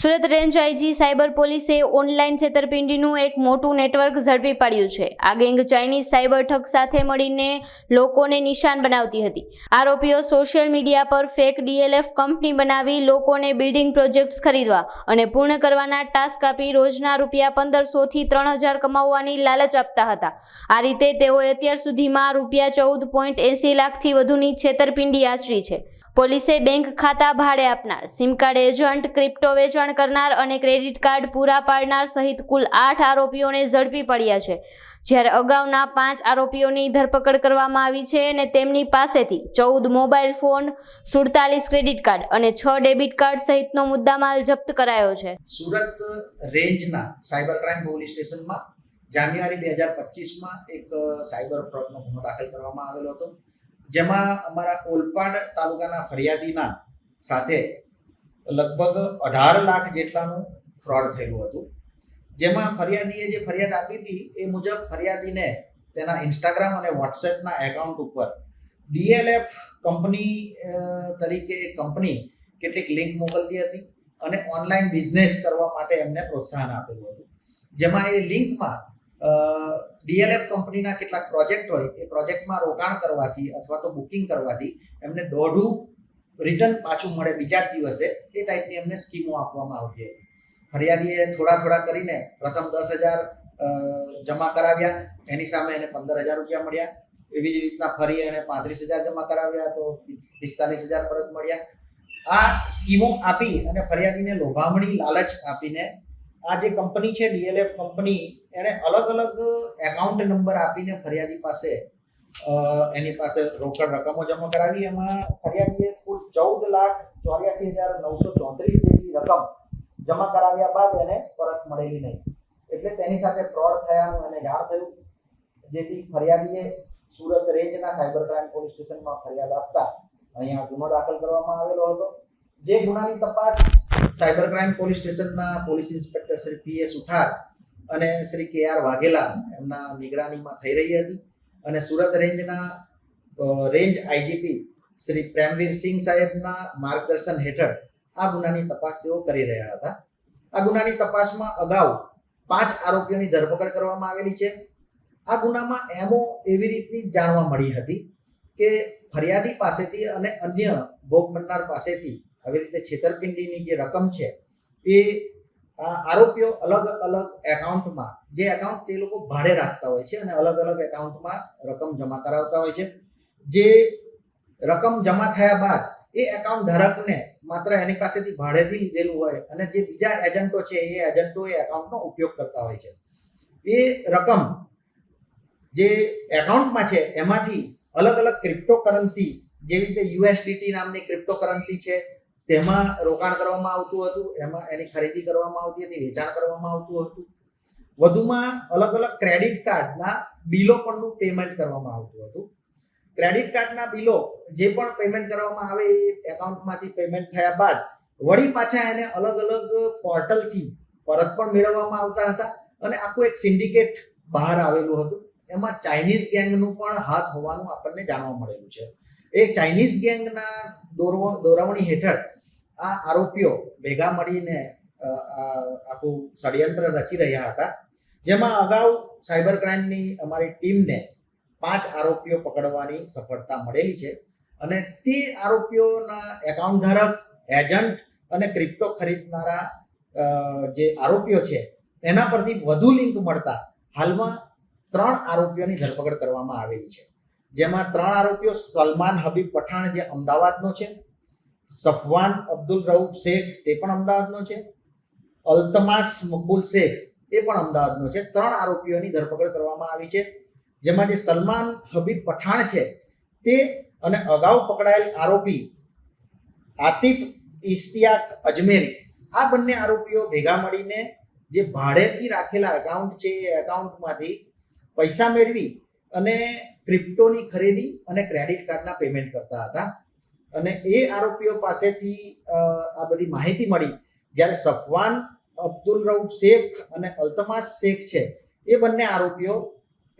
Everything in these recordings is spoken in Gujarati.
સુરત રેન્જ આઈજી સાયબર પોલીસે ઓનલાઈન છેતરપિંડીનું એક મોટું નેટવર્ક ઝડપી પાડ્યું છે. આ ગેંગ ચાઇનીઝ સાયબર ઠગ સાથે મળીને લોકોને નિશાન બનાવતી હતી. આરોપીઓ સોશિયલ મીડિયા પર ફેક ડીએલએફ કંપની બનાવી લોકોને બિલ્ડિંગ પ્રોજેક્ટ્સ ખરીદવા અને પૂર્ણ કરવાના ટાસ્ક આપી રોજના રૂપિયા પંદરસોથી ત્રણ હજાર કમાવવાની લાલચ આપતા હતા. આ રીતે તેઓએ અત્યાર સુધીમાં રૂપિયા ચૌદ પોઈન્ટ એંસી લાખથી વધુની છેતરપિંડી આચરી છે. પોલીસે બેંક ખાતા ભાડે આપનાર, સિમ કાર્ડ એજન્ટ, ક્રિપ્ટો વેચાણ કરનાર અને ક્રેડિટ કાર્ડ પૂરા પાડનાર સહિત કુલ આઠ આરોપીઓને ઝડપી પડ્યા છે. જ્યારે અગાઉના પાંચ આરોપીઓની ધરપકડ કરવામાં આવી છે અને તેમની પાસેથી ચૌદ મોબાઈલ ફોન, સુડતાલીસ ક્રેડિટ કાર્ડ અને છ ડેબિટ કાર્ડ સહિતનો મુદ્દામાલ જપ્ત કરાયો છે. સુરત રેન્જના સાયબર ક્રાઇમ પોલીસ સ્ટેશનમાં જાન્યુઆરી બે હજાર પચીસમાં એક સાયબર ફ્રોડનો ગુનો દાખલ કરવામાં આવેલો હતો. જેમાં અમારા ઓલપાડ તાલુકાના ફરિયાદીના સાથે લગભગ અઢાર લાખ જેટલાનું ફ્રોડ થયેલું હતું. જેમાં ફરિયાદીએ જે ફરિયાદ આપી હતી, એ મુજબ ફરિયાદીને તેના ઇન્સ્ટાગ્રામ અને વોટ્સએપના એકાઉન્ટ ઉપર ડીએલએફ કંપની તરીકે એક કંપની કેટલીક લિંક મોકલતી હતી અને ઓનલાઈન બિઝનેસ કરવા માટે એમને પ્રોત્સાહન આપેલું હતું. જેમાં એ લિંકમાં ડીએલએફ કંપનીના કેટલાક પ્રોજેક્ટ હોય, એ પ્રોજેક્ટમાં રોકાણ કરવાથી અથવા તો બુકિંગ કરવાથી એમને દોઢું રિટર્ન પાછું મળે બીજા જ દિવસે, એ ટાઈપની એમને સ્કીમો આપવામાં આવતી હતી. ફરિયાદીએ થોડા થોડા કરીને પ્રથમ દસ હજાર જમા કરાવ્યા, એની સામે એને પંદર હજાર રૂપિયા મળ્યા. એવી જ રીતના ફરી એને પાંત્રીસ હજાર જમા કરાવ્યા, તો પિસ્તાલીસ હજાર પરત મળ્યા. આ સ્કીમો આપી અને ફરિયાદીને લોભામણી લાલચ આપીને આ જે કંપની છે, ડીએલએફ કંપની, એણે અલગ અલગ એકાઉન્ટ નંબર આપીને ફરિયાદી પાસે એની પાસે રોકડ રકમો જમા કરાવી. એમાં ફરિયાદીએ કુલ ચૌદ લાખ ચોર્યાસી હજાર નવસો ચોત્રીસ જેટલી રકમ જમા કરાવ્યા બાદ એને પરત મળેલી નહીં. એટલે તેની સાથે ફ્રોડ થયાનું એને જાણ થયું, જેથી ફરિયાદીએ સુરત રેન્જના સાયબર ક્રાઇમ પોલીસ સ્ટેશનમાં ફરિયાદ આપતા અહીંયા ગુનો દાખલ કરવામાં આવેલો હતો. જે ગુનાની તપાસ સાયબર ક્રાઇમ પોલીસ સ્ટેશનના police inspector Shri P S Uthar અને શ્રી કે આર વાઘેલા એમના નિગરાનીમાં થઈ રહી હતી. અને સુરત રેન્જના રેન્જ આઈજીપી શ્રી પ્રેમવીર સિંહ સાહેબના માર્ગદર્શન હેઠળ આ ગુનાની તપાસ તેઓ કરી રહ્યા હતા. આ ગુનાની તપાસમાં અગાઉ પાંચ આરોપીઓની ધરપકડ કરવામાં આવેલી છે. આ ગુનામાં એમો એવી રીતની જાણવા મળી હતી કે ફરિયાદી પાસેથી અને અન્ય ભોગ બનનાર પાસેથી આવી રીતે છેતરપિંડીની જે રકમ છે, એ આરોપીઓ અલગ અલગ એકાઉન્ટમાં, જે એકાઉન્ટ તે લોકો ભાડે રાખતા હોય છે અને અલગ અલગ એકાઉન્ટમાં રકમ જમા કરાવતા હોય છે. જે રકમ જમા થયા બાદ એ એકાઉન્ટ ધારકને માત્ર એની પાસેથી ભાડેથી લીધેલું હોય અને જે બીજા એજન્ટો છે, એ એજન્ટો એ એકાઉન્ટનો ઉપયોગ કરતા હોય છે. એ રકમ જે એકાઉન્ટમાં છે, એમાંથી અલગ અલગ ક્રિપ્ટોકરન્સી, જેવી રીતે યુએસડીટી નામની ક્રિપ્ટોકરન્સી છે તેમાં રોકાણ કરવામાં આવતું હતું, એમાં એની ખરીદી કરવામાં આવતી હતી, વેચાણ કરવામાં આવતું હતું. વધુમાં અલગ અલગ ક્રેડિટ કાર્ડના બિલો પણનું પેમેન્ટ કરવામાં આવતું હતું. ક્રેડિટ કાર્ડના બિલો જે પણ પેમેન્ટ કરવામાં આવે એ એકાઉન્ટમાંથી પેમેન્ટ થયા બાદ વળી પાછા એને અલગ અલગ પોર્ટલથી પરત પણ મેળવવામાં આવતા હતા અને આખું એક સિન્ડિકેટ બહાર આવેલું હતું. એમાં ચાઇનીઝ ગેંગનું પણ હાથ હોવાનું આપણને જાણવા મળેલું છે. એ ચાઇનીઝ ગેંગના દોરવા દોરવણી હેઠળ આ આરોપીઓ ભેગા મળીને આખું ષડયંત્ર રચી રહ્યા હતા. જેમાં અગાઉ સાયબર ક્રાઇમની અમારી ટીમને પાંચ આરોપીઓ પકડવાની સફળતા મળેલી છે અને તે આરોપીઓના એકાઉન્ટ ધારક એજન્ટ અને ક્રિપ્ટો ખરીદનારા જે આરોપીઓ છે, એના પરથી વધુ લિંક મળતા હાલમાં ત્રણ આરોપીઓની ધરપકડ કરવામાં આવેલી છે. જેમાં ત્રણ આરોપીઓ સલમાન હબીબ પઠાણ, જે અમદાવાદનો છે સફવાન અબ્દુલ રઉફ શેખ તે પણ અમદાવાદનો છે. અલ્તમાસ મકબુલ શેખ એ પણ અમદાવાદનો છે. ત્રણ આરોપીઓની ધરપકડ કરવામાં આવી છે. જેમાં જે સલમાન હબીબ પઠાણ છે તે અને અગાઉ પકડાયેલ આરોપી આતિફ ઇસ્તિયાક અજમેરી, આ બંને આરોપીઓ ભેગા મળીને જે ભાડેથી રાખેલા એકાઉન્ટ છે એ એકાઉન્ટમાંથી પૈસા મેળવી અને ક્રિપ્ટોની ખરીદી અને ક્રેડિટ કાર્ડના પેમેન્ટ કરતા હતા. અને એ આરોપીઓ પાસેથી આ બધી માહિતી મળી. જ્યારે સફવાન અબ્દુલ રઉફ શેખ અને અલ્તમાસ શેખ છે, એ બંને આરોપીઓ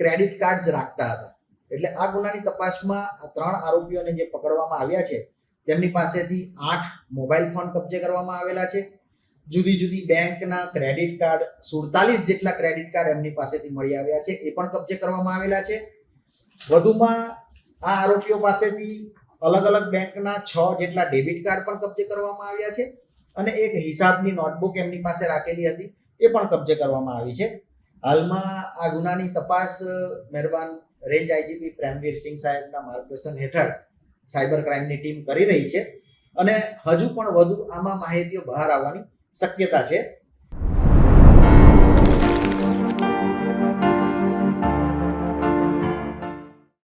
ક્રેડિટ કાર્ડ્સ રાખતા હતા. એટલે આ ગુનાની તપાસમાં આ ત્રણ આરોપીઓને જે પકડવામાં આવ્યા છે, તેમની પાસેથી આઠ મોબાઈલ ફોન કબજે કરવામાં આવેલા છે. જુદી જુદી બેંકના ક્રેડિટ કાર્ડ, સુડતાલીસ જેટલા ક્રેડિટ કાર્ડ એમની પાસેથી મળી આવ્યા છે, એ પણ કબજે કરવામાં આવેલા છે. વધુમાં આ આરોપીઓ પાસેથી અલગ અલગ બેંકના છ જેટલા ડેબિટ કાર્ડ પણ કબજે કરવામાં આવ્યા છે અને એક હિસાબની નોટબુક એમની પાસે રાખેલી હતી, એ પણ કબજે કરવામાં આવી છે. હાલમાં આ ગુનાની તપાસ મહેરબાન રેન્જ આઈજીપી પ્રેમવીર સિંહ સાહેબના માર્ગદર્શન હેઠળ સાયબર ક્રાઇમની ટીમ કરી રહી છે અને હજુ પણ વધુ આમાં માહિતીઓ બહાર આવવાની શક્યતા છે.